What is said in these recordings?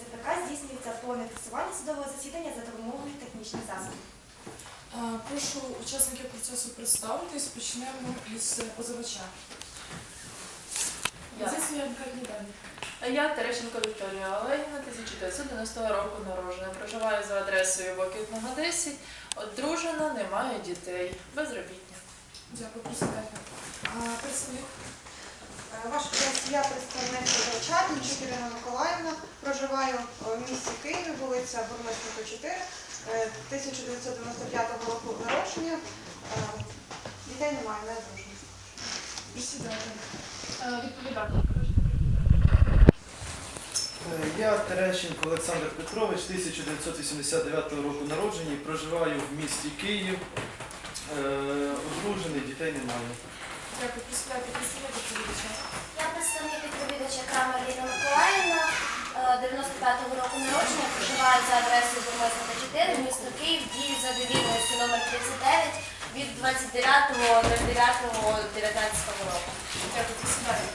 ЦПК здійснюється повне фіксування судового засідання за допомогою технічних засобів. Прошу учасників процесу представитись. Почнемо із позивача. Я. Зі свої дані. Я Терещенко Вікторія Олегівна, 1990 року народжена. Проживаю за адресою Бокітного 10. Одружена, не маю дітей. Безробітня. Дякую, присідайте. Представник Ваша честь, я представник позивача Дмитрик Ірина Миколаївна. Проживаю е, в місті Києві, вулиця Бурмистрика 4, е, 1995 року народження. Е, Дітей немає, не присідайте. Е, Відповідати. Я Терещенко Олександр Петрович, 1989 року народження, проживаю в місті Київ. Одружений, дітей немає. Дякую, присідайте. Представник відповідача. Я представник відповідача Крамер Ліна Миколаївна, е, 95-го року народження, проживаю за адресою Бурмисника 4, місто Київ, дію за довірністю номер 39 від 29.09.19 року. Дякую, присідайте.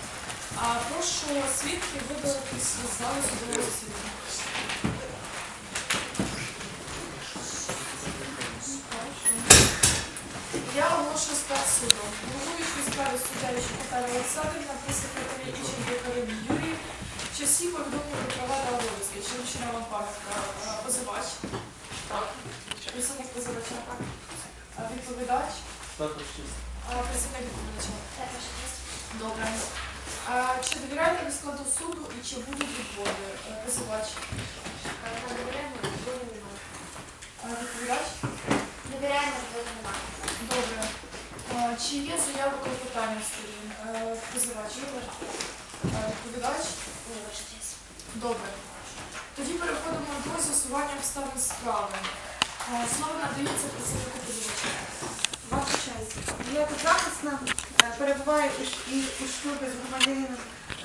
А прошу свідків видалитись з залу судового засідання. Я оголошую склад суду. Головуючий суддя Вічкотара Олександрівна, при секретарі Іченко Карибі Юрій, часі повідомлення права та обов'язки. Чи вам пам'ятка? Е, Позивач? Так. Представник позивача? Так. Відповідач? Також чисто. Представник відповідача? Так, ваша честь. Добре. А, чи довіряєте ви складу суду і чи будуть відводи? Е, Позивач? Е, Довіряємо, відводу немає. Відповідач? Довіряємо, відводу немає. Чи є заяви клопотання сторін? Е, Позивач? А, Відповідач? Ні. Добре. Тоді переходимо до з'ясування обставин справи. Слово надається представнику позивача. Ваша честь, я тут захисна, е, перебуваю у шлюбі з громадянином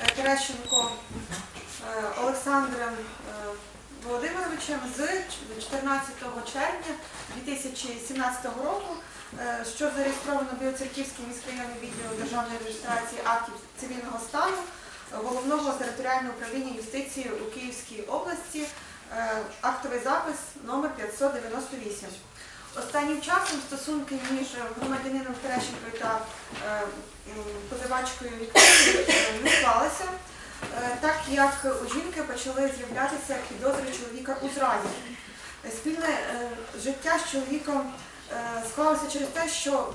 е, Терещенко е, Олександром е, Володимировичем з 14 червня 2017 року, е, що зареєстровано в Білоцерківській міськрайонній відділу державної реєстрації актів цивільного стану е, головного територіального управління юстиції у Київській області, е, актовий запис номер 598. Останнім часом стосунки між громадянином Терещенкою та е, позивачкою Вікторією е, не склалися, е, так як у жінки почали з'являтися підозри чоловіка у зраді. Е, Спільне е, життя з чоловіком е, склалося через те, що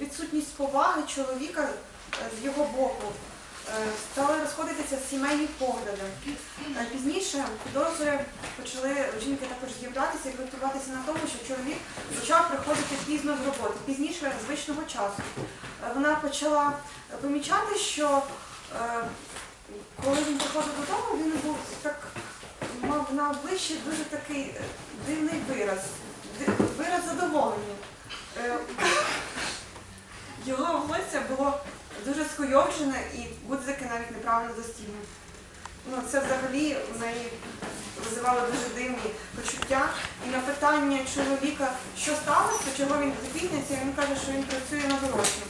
відсутність поваги чоловіка е, з його боку. Е, Стали розходитися сімейні погляди. Пізніше підозри почали жінки також з'являтися і ґрунтуватися на тому, що чоловік почав приходити пізно з роботи, пізніше звичного часу. Вона почала помічати, що коли він приходив додому, він був так мав на обличчі дуже такий дивний вираз, вираз задоволення. Е, Його волосся було дуже скуйовджене і гудзики навіть неправильно застібнуті. Ну, це взагалі в неї визивало дуже дивні почуття. І на питання чоловіка, що сталося, чого він запізнюється, він каже, що він працює на дорожню.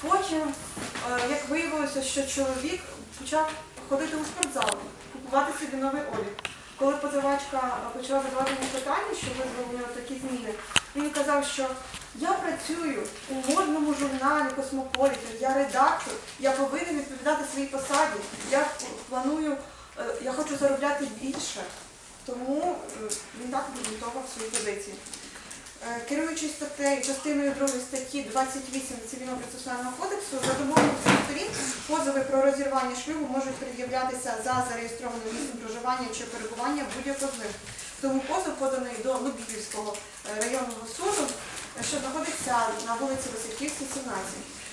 Потім, е, як виявилося, що чоловік почав ходити у спортзал, купувати собі новий одяг. Коли позивачка почала задавати мені питання, що у нього такі зміни, він казав, що я працюю у модному журналі Космополітен, я редактор, я повинен відповідати своїй посаді, я планую, е, я хочу заробляти більше. Тому е, він так обґрунтовував свої позиції. Е, Керуючись статтею частиною 2 статті 28 Цивільного процесуального кодексу, за допомогою цих сторін позови про розірвання шлюбу можуть пред'являтися за зареєстрованим місцем проживання чи перебування будь-якого з них. Тому позов поданий до Лубківського е, районного суду що знаходиться на вулиці Високівській, 17.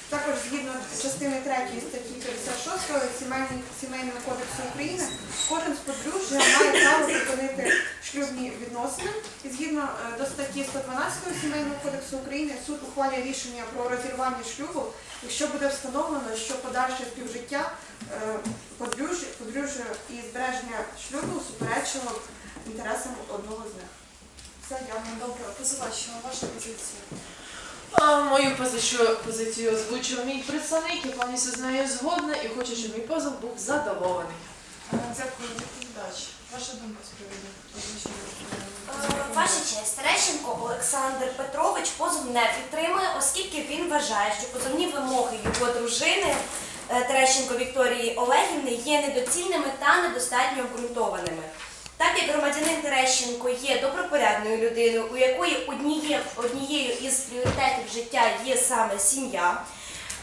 Також згідно частини 3 статті 56 Сімейного кодексу України, кожен з подружжя має право припинити шлюбні відносини. І згідно е, до статті 112 Сімейного кодексу України суд ухвалює рішення про розірвання шлюбу, якщо буде встановлено, що подальше співжиття е, подружжя і збереження шлюбу суперечило інтересам одного з них. Все. Добре, позивач, ваша позиція. А, Мою позицію, позицію озвучив мій представник, я повністю з нею згодна і хочу, щоб мій позов був задоволений. Дякую, відповідач. Ваша думка з приводу озвучення? Е, Ваша честь, Терещенко Олександр Петрович позов не підтримує, оскільки він вважає, що позовні вимоги його дружини е, Терещенко Вікторії Олегівни є недоцільними та недостатньо обґрунтованими. Так як громадянин Терещенко є добропорядною людиною, у якої одніє, однією із пріоритетів життя є саме сім'я.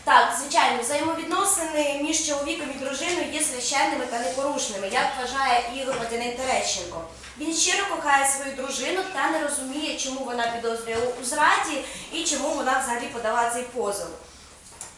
Так, звичайно, взаємовідносини між чоловіком і дружиною є священними та непорушними, як вважає і громадянин Терещенко. Він щиро кохає свою дружину та не розуміє, чому вона підозрює у зраді і чому вона взагалі подала цей позов.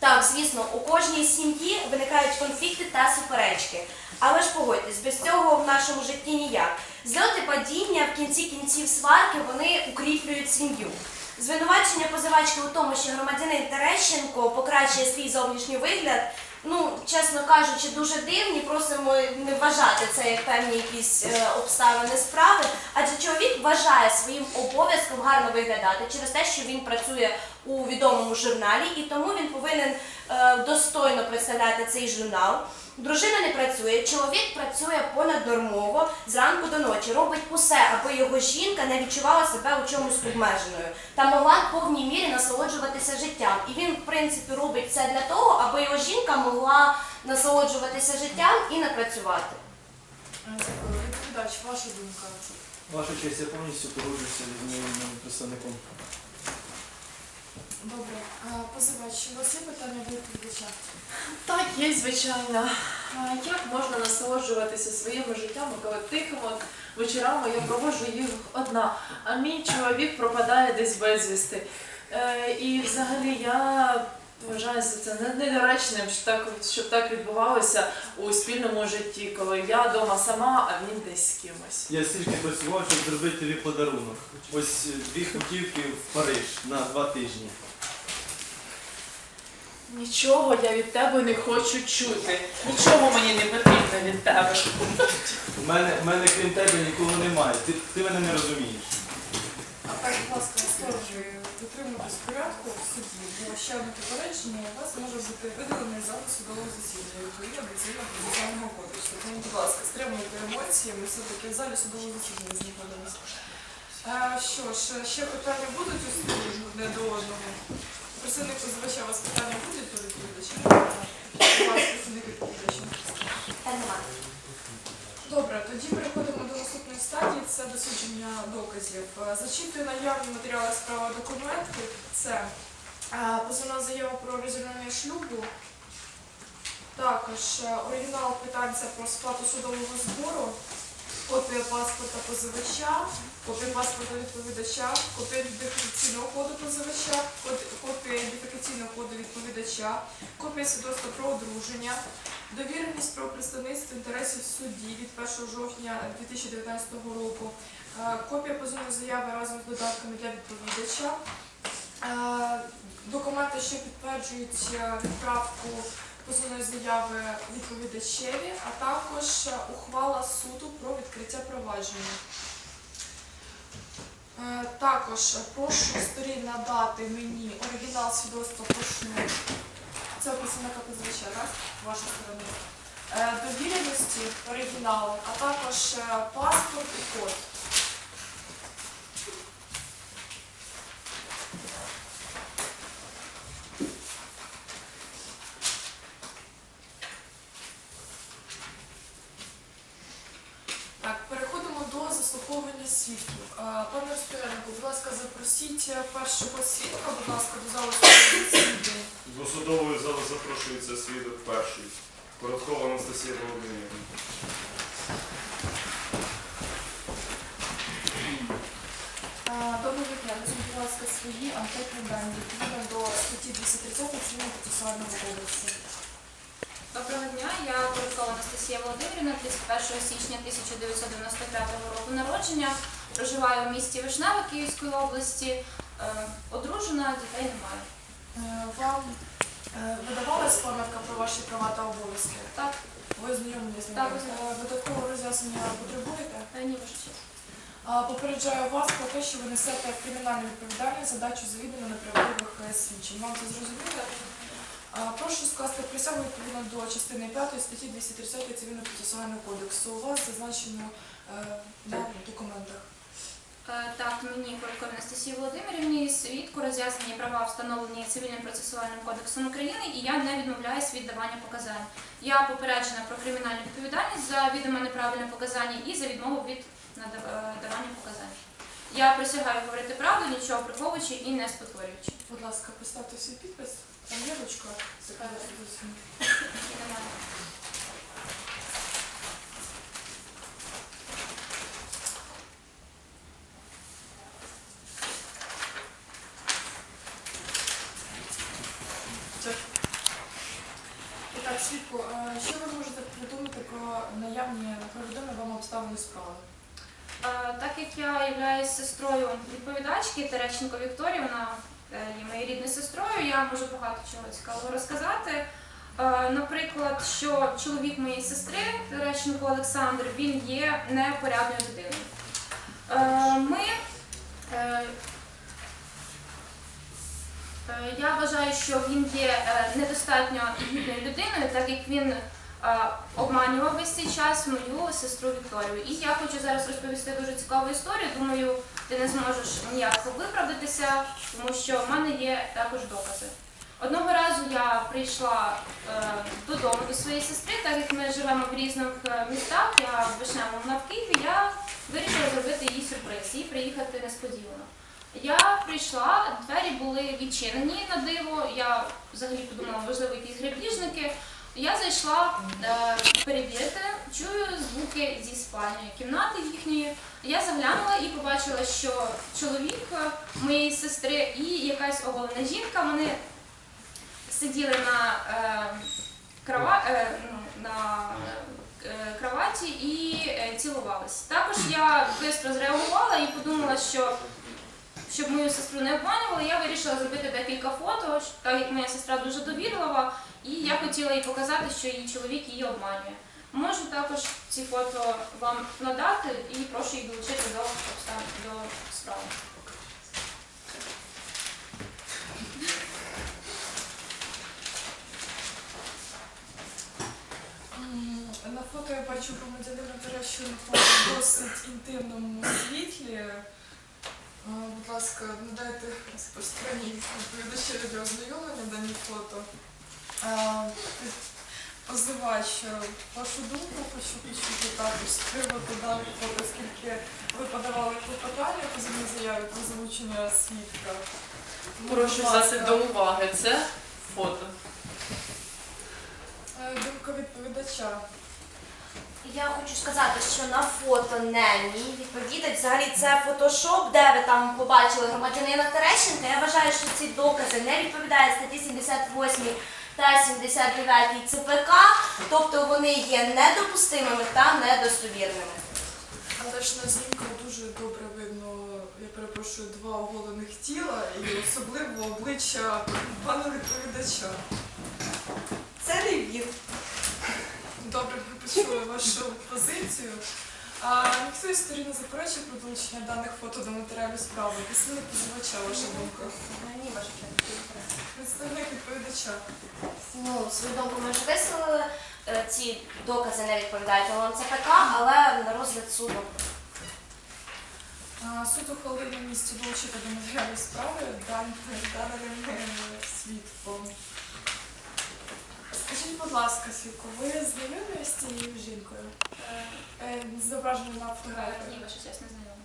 Так, звісно, у кожній сім'ї виникають конфлікти та суперечки. Але ж погодьтесь, без цього в нашому житті ніяк. Зльоти падіння в кінці кінців сварки вони укріплюють сім'ю. Звинувачення позивачки у тому, що громадянин Терещенко покращує свій зовнішній вигляд, ну, чесно кажучи, дуже дивні. Просимо не вважати це як певні якісь е, обставини справи. Адже чоловік вважає своїм обов'язком гарно виглядати через те, що він працює у відомому журналі, і тому він повинен е, достойно представляти цей журнал. Дружина не працює, чоловік працює понаднормово зранку до ночі, робить усе, аби його жінка не відчувала себе у чомусь обмеженою та могла в повній мірі насолоджуватися життям. І він, в принципі, робить це для того, аби його жінка могла насолоджуватися життям і не працювати. Відповідач, ваша думка. Ваша честь, я повністю погоджуюся з моїм представником. Добре. Е, Позивач, у вас є питання до відповідача? Так, є, звичайно. А Як можна насолоджуватися своїми життями, коли тихими вечорами я проводжу їх одна, а мій чоловік пропадає десь безвісти. Е, і взагалі я вважаю за це не- недоречним, що так, щоб так відбувалося у спільному житті, коли я вдома сама, а він десь з кимось. Я стільки працював, щоб зробити тобі подарунок. Ось е, дві путівки в Париж на два тижні. Нічого я від тебе не хочу чути. Нічого мені не потрібно від тебе. У мене, в мене крім тебе нікого немає. Ти, ти мене не розумієш. А так, будь ласка, сторони, дотримуйтесь порядку в суді, бо ще одне попередження, у вас може бути видалений зал судового засідання відповідно до цивільного процесуального кодексу. Тому, будь ласка, стримуйте емоції, ми все-таки в залі судового засідання знаходимося. Що ж, ще питання будуть у суді одне до одного? Представник позивача, у вас питання будуть до відповідача? У вас представник відповідача? Добре, тоді переходимо до наступної стадії. Це дослідження доказів. Зачитую наявні матеріали справи документи. Це е, позовна заява про розірвання шлюбу. Також е, оригінал квитанція про сплату судового збору, копія паспорта позивача, копія паспорта відповідача, копія ідентифікаційного коду позивача, копія ідентифікаційного коду відповідача, копія свідоцтва про одруження, Довіреність про представництво інтересів в суді від 1 жовтня 2019 року. Е, Копія позовної заяви разом з додатками для відповідача. Е, Документи, що підтверджують е, відправку позовної заяви відповідачеві, а також ухвала суду про відкриття провадження. Е, Також прошу сторін надати мені оригінал свідоцтва про. Це представника позивача, так? Ваша сторона. Е, Довіреності, оригінали, а також е, паспорт і код. Так, переходимо до заслуховування свідків. Е, Пане Розпоряднику, будь ласка, запросіть е, першого свідка, будь ласка, до залу засідання. До судової зали запрошується свідок перший. Короткова Анастасія Володимирівна. Е, Доброго дня, назвіть, будь ласка, свої анкетні дані відповідно до статті 230 Цивільного процесуального кодексу. Доброго дня, я Короткова Анастасія Володимирівна, 31 січня 1995 року народження. Проживаю в місті Вишнева Київської області. Е, Одружена, дітей немає. Е, Вам е, видавалась пам'ятка про ваші права та обов'язки? Так, Ви знайомі з ними? Так, Додаткового роз'яснення потребуєте? ні, ваша честь. Попереджаю вас про те, що ви несете кримінальну відповідальність задачу завідомо неправдивих свідчень. Вам це зрозуміло? Прошу скласти присягу відповідно до частини 5 статті 230 Цивільного процесуального кодексу. У вас зазначено е, на документах. Е, Так, мені Коротковій Анастасії Володимирівні свідку роз'яснені права встановлені цивільним процесуальним кодексом України, і я не відмовляюсь від давання показань. Я попереджена про кримінальну відповідальність за відомо неправильне показання і за відмову від е, давання показань. Я присягаю говорити правду, нічого приховуючи і не спотворюючи. Будь ласка, поставте свій підпис. Там є ручка. І так, свідку, що ви можете повідомити про наявні про відомі вам обставини справи? Так як я являюсь сестрою відповідачки Терещенко Вікторії, вона є моєю рідною сестрою, я можу багато чого цікавого розказати. Е, Наприклад, що чоловік моєї сестри, Терещенко Олександр, він є непорядною людиною. Е, Ми е, е, я вважаю, що він є е, недостатньо гідною людиною, так як він е, обманював весь цей час мою сестру Вікторію. І я хочу зараз розповісти дуже цікаву історію. Думаю, ти не зможеш ніяк виправдатися, тому що в мене є також докази. Одного разу я прийшла е, додому до своєї сестри, так як ми живемо в різних е, містах, я в Вишневому, в Києві, я вирішила зробити їй сюрприз і приїхати несподівано. Я прийшла, двері були відчинені на диво. Я взагалі подумала, можливо, якісь грабіжники. Я зайшла е, перевірити, чую звуки зі спальні кімнати їхньої. Я заглянула і побачила, що чоловік е, моєї сестри і якась оголена жінка, вони сиділи на, е, крава, е, ну, на е, кроваті і е, цілувались. Також я швидко зреагувала і подумала, що щоб мою сестру не обманювали, я вирішила зробити декілька фото, так як моя сестра дуже довірлива, і я хотіла їй показати, що її чоловік її обманює. Можу також ці фото вам надати і прошу їх долучити до до справи. На фото я бачу громадянина Терещенко в досить інтимному Будь ласка, надайте розпространіть відповідачі для ознайомлення дані фото. Позивач, е, вашу думку хочу почути також з приводу даних фото, оскільки ви подавали клопотання по позивній заяві про залучення свідка. Ну, Прошу взяти до уваги це фото. е, Думка відповідача. Я хочу сказати, що на фото не мій відповідач. Взагалі це фотошоп, де ви там побачили громадянина Терещенка. Я вважаю, що ці докази не відповідають статті 78 та 79 ЦПК, тобто вони є недопустимими та недостовірними. Але ж на знімках дуже добре видно, я перепрошую, два оголених тіла і особливо обличчя пана відповідача. Це не він. Добре, ми почули вашу позицію. А ніхто із сторін не заперечує про долучення даних фото до матеріалів справи. Представник позивача, ваша думка. Ні, ваша. Представник відповідача. Ну, свою думку ми вже висловили. Е, Ці докази не відповідають вимогам ЦПК, але на розгляд суду. А, Суд ухвалив на місці долучити до матеріалів справи дан- даним свідком. Скажіть, будь ласка, свідку, ви знайомі з цією жінкою? Е, Зображено на Е, фотографії. Ні, ваша честь не знайома.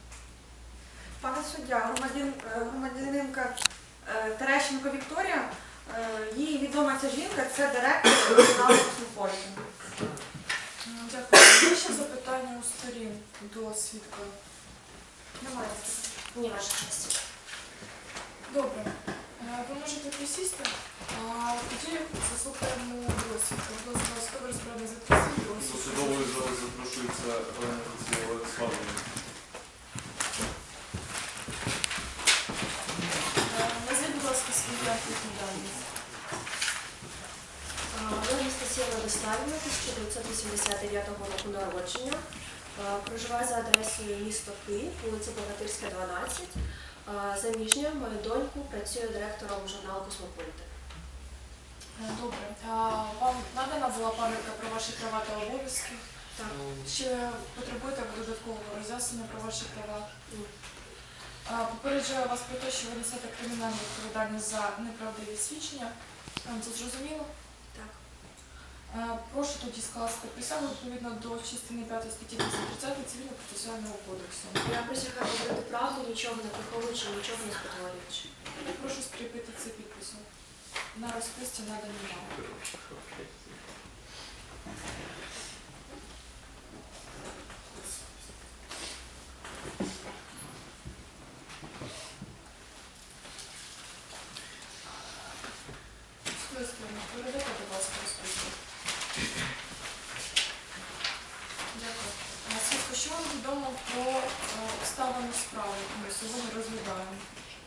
Пане суддя, громадян, е, громадянинка е, Терещенко Вікторія, е, їй відома ця жінка, це директор журналу Космополітен. Дякую. Є ще запитання у сторін до свідка? Немає. Ні, ваша честь. Добре. Е, Ви можете присісти, а тоді заслухаємо досвід. Будь ласка, особи розправи запросіть До досвід. судової зали Олександровна. Е, Назвіть, будь ласка, анкетні дані. Я Анастасія Владиславівна, 1989 року народження. Проживаю за адресою місто Київ, вулиця Богатирська, 12. Е, Заміжня, маю доньку, працюю директором журналу Космополіти. Е, Добре. Вам надана була пам'ятка про ваші права та обов'язки? Так. Чи потребуєте ви додаткового роз'яснення про ваші права? А, Попереджаю вас про те, що ви несете кримінальну відповідальність за неправдиві свідчення. Вам це зрозуміло? Так. Прошу тоді скласти присягу відповідно до частини 5 статті 230 Цивільного процесуального кодексу. Я присягаю говорити правду, нічого не приховуючи, нічого не спотворюючи. Прошу скріпити це підписом. На розписці надані вам. Передайте, будь ласка, розписку. Дякую. Свідко, що вам відомо про обставини справи, яку ми сьогодні?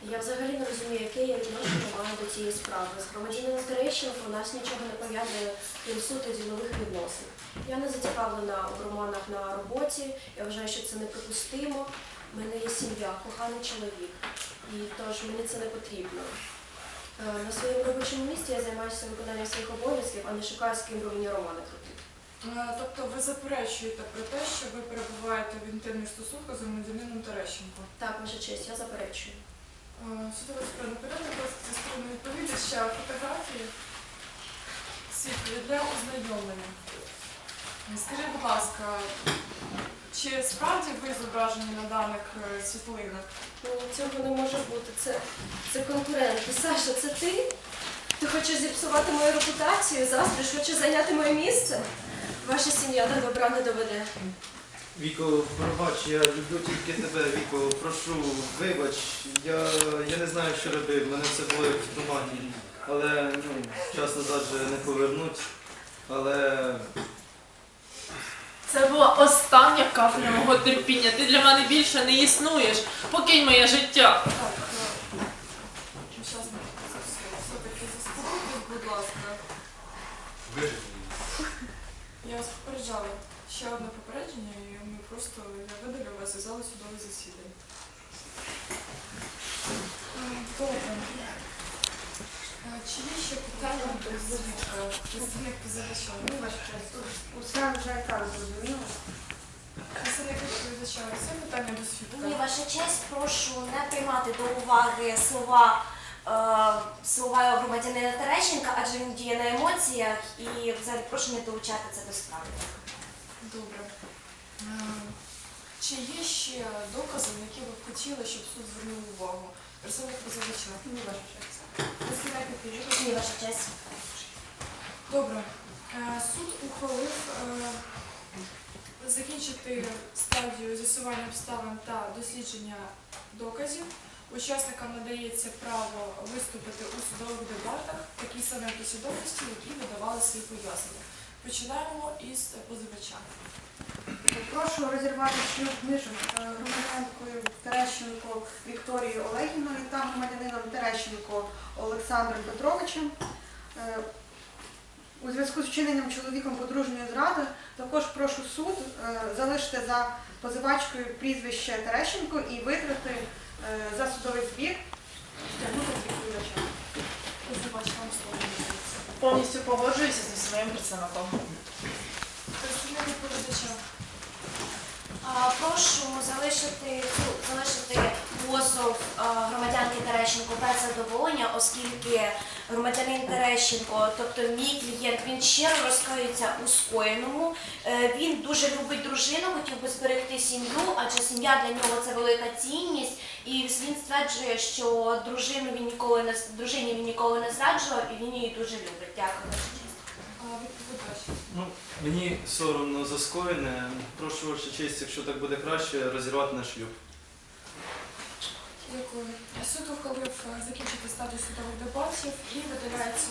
Я взагалі не розумію, яке я відношення маю до цієї справи. З громадянином Терещенко у нас нічого не пов'язує крім суто ділових відносин. Я не зацікавлена в романах на роботі. Я вважаю, що це неприпустимо. У мене є сім'я, коханий чоловік, і тож мені це не потрібно. Е, На своєму робочому місці я займаюся виконанням своїх обов'язків, а не шукаю з ким би мені романи крутити. Е, Тобто ви заперечуєте про те, що ви перебуваєте в інтимних стосунках з громадянином Терещенко. Так, ваша честь, я заперечую. Судова справа, передайте, будь ласка, зі сторони відповідача фотографії світлі для ознайомлення. Скажіть, будь ласка, чи справді ви зображені на даних е, світлинах? Ну, цього не може бути. Це, це конкуренти. Саша, це ти? Ти хочеш зіпсувати мою репутацію, заздриш, хочеш зайняти моє місце? Ваша сім'я до добра не доведе. Віко, пробач, я люблю тільки тебе, Віко, прошу, вибач, я, я не знаю, що робив, мене це було як в тумані. Але ну, час назад же не повернуть. Але Це була остання капля мого терпіння. Ти для мене більше не існуєш. Покинь моє життя. Учасник процесу, все-таки заспокойтесь, будь ласка. Я вас попереджала. Ще одне попередження, і ми просто я видалю вас із зали судових засідань. Добре. Чи є ще питання до? Представник позивача. Ну, ваша честь. Усе вже і так зрозуміло. Представник. Все питання до Ні, ваша честь, прошу не приймати до уваги слова, е, слова громадянина Терещенка, адже він діє на емоціях і взагалі прошу не долучати це до справи. Добре. Е, Чи є ще докази, на які ви б хотіли, щоб суд звернув увагу? Представник позивача. Ні, ваша честь. Представник відповідача. Ні, ваша честь. Добре. Е, Суд ухвалив е, закінчити стадію з'ясування обставин та дослідження доказів. Учасникам надається право виступити у судових дебатах в такій самій послідовності, які видавали свої пояснення. Починаємо із позивача. Прошу розірвати шлюб між е, громадянкою Терещенко Вікторією Олегівною та громадянином Терещенко Олександром Петровичем. У зв'язку з вчиненням чоловіком подружньої зради також прошу суд е, залишити за позивачкою прізвище Терещенко і витрати е, за судовий збір стягнути з відповідача. Повністю погоджуюся зі своїм представником. Представник відповідача. Прошу залишити, залишити позов громадянки Терещенко без задоволення, оскільки громадянин Терещенко, тобто мій клієнт, він щиро розкаюється у скоєному. Е, Він дуже любить дружину, хотів би зберегти сім'ю, адже сім'я для нього це велика цінність. І він стверджує, що дружину він ніколи не дружині він ніколи не зраджував, і він її дуже любить. Дякую. ваша честь. А, Відповідач. Ну, мені соромно за скоєне. Прошу вашу честь, якщо так буде краще, розірвати наш шлюб. Дякую. Суд ухвалив е, закінчити стадію судових дебатів і видаляється